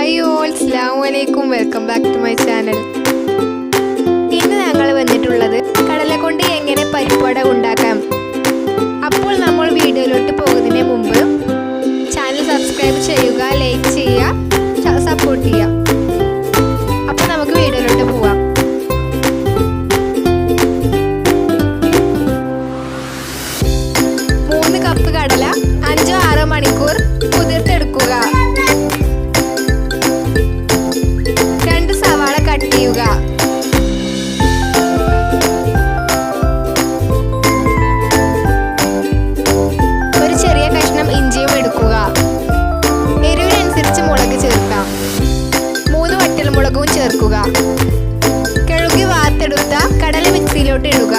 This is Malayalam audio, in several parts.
ഹായ് ഓൾ സ്ലാം വലൈക്കും welcome back to my channel ഇന്ന് ഞങ്ങൾ വന്നിട്ടുള്ളത് കടല കൊണ്ട് എങ്ങനെ പരിപ്പട ഉണ്ടാക്കാം? അപ്പോൾ നമ്മൾ വീഡിയോയിലോട്ട് പോകുന്നതിന് മുമ്പ് ചാനൽ സബ്സ്ക്രൈബ് ചെയ്യുക ലൈക്ക് എരിവിനനുസരിച്ച് മുളക് ചേർക്കാം മൂന്ന് വറ്റൽമുളകും ചേർക്കുക. കഴുകി വാർത്തെടുത്ത കടല മിക്സിയിലോട്ട് ഇടുക.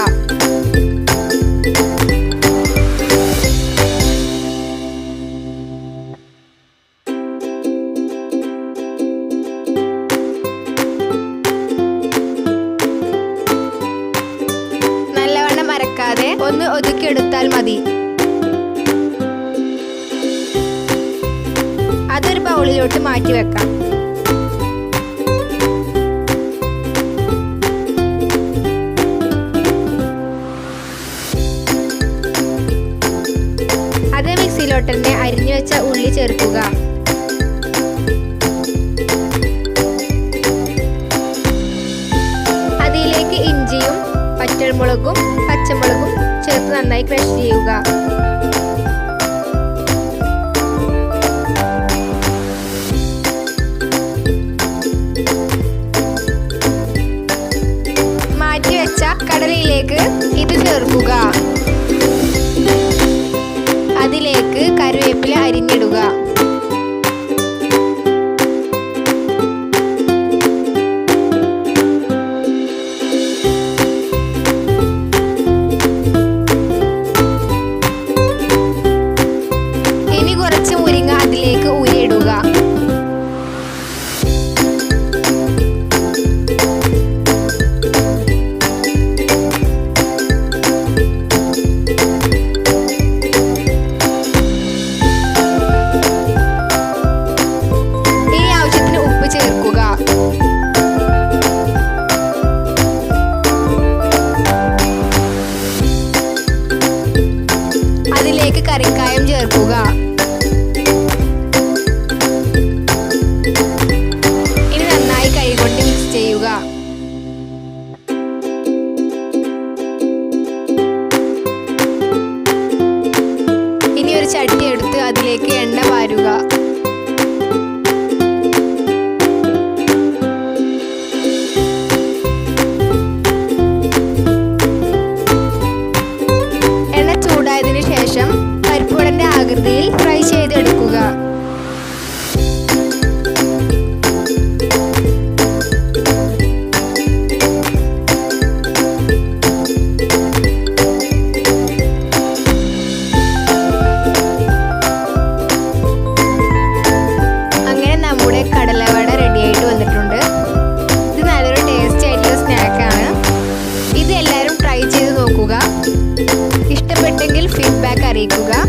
നല്ലവണ്ണം അരക്കാതെ ഒന്ന് ഒതുക്കിയെടുത്താൽ മതി. ബൗളിലോട്ട് മാറ്റി വെക്കാം. അതേ മിക്സിയിലോട്ട് തന്നെ അരിഞ്ഞു വെച്ച ഉള്ളി ചേർക്കുക. അതിലേക്ക് ഇഞ്ചിയും പച്ചമുളകും പച്ചമുളകും ചേർത്ത് നന്നായി ക്രഷ് ചെയ്യുക. അതിലേക്ക് ഇത് ചേർക്കുക. അതിലേക്ക് കരുവേപ്പില അരിഞ്ഞിടുക. ഇനി കുറച്ച് മുരിങ്ങ അതിലേക്ക് ചീനി എടുത്ത് അതിലേക്ക് എണ്ണ പാരുക എണ്ണ ചൂടായതിനു ശേഷം പരിപ്പുവടന്റെ ആകൃതിയിൽ ഫ്രൈ ചെയ്തെടുക്കുക. Portugal.